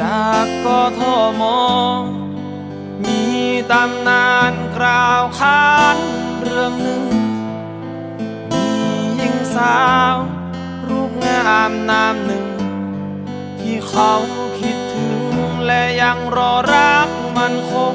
จากกทม มีตำนานกล่าวขานเรื่องหนึ่ง มีหญิงสาว รูปงามนามหนึ่ง ที่เขาคิดถึงและยังรอรักมันคง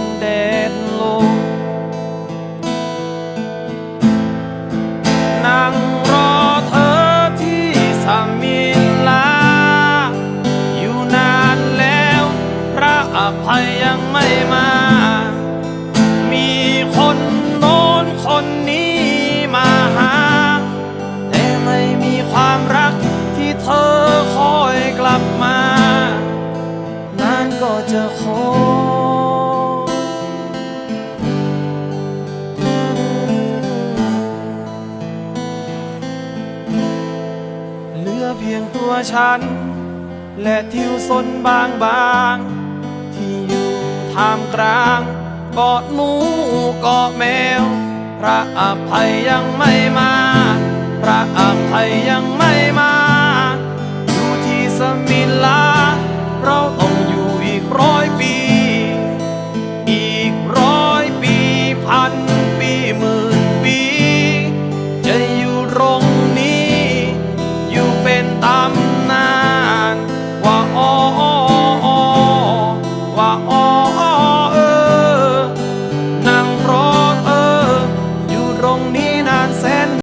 จะคอเหลือเพียงตัวฉัน และทิวสนบางบางที่อยู่ท่ามกลางเกาะหนูเกาะแมว พระอภัยยังไม่มา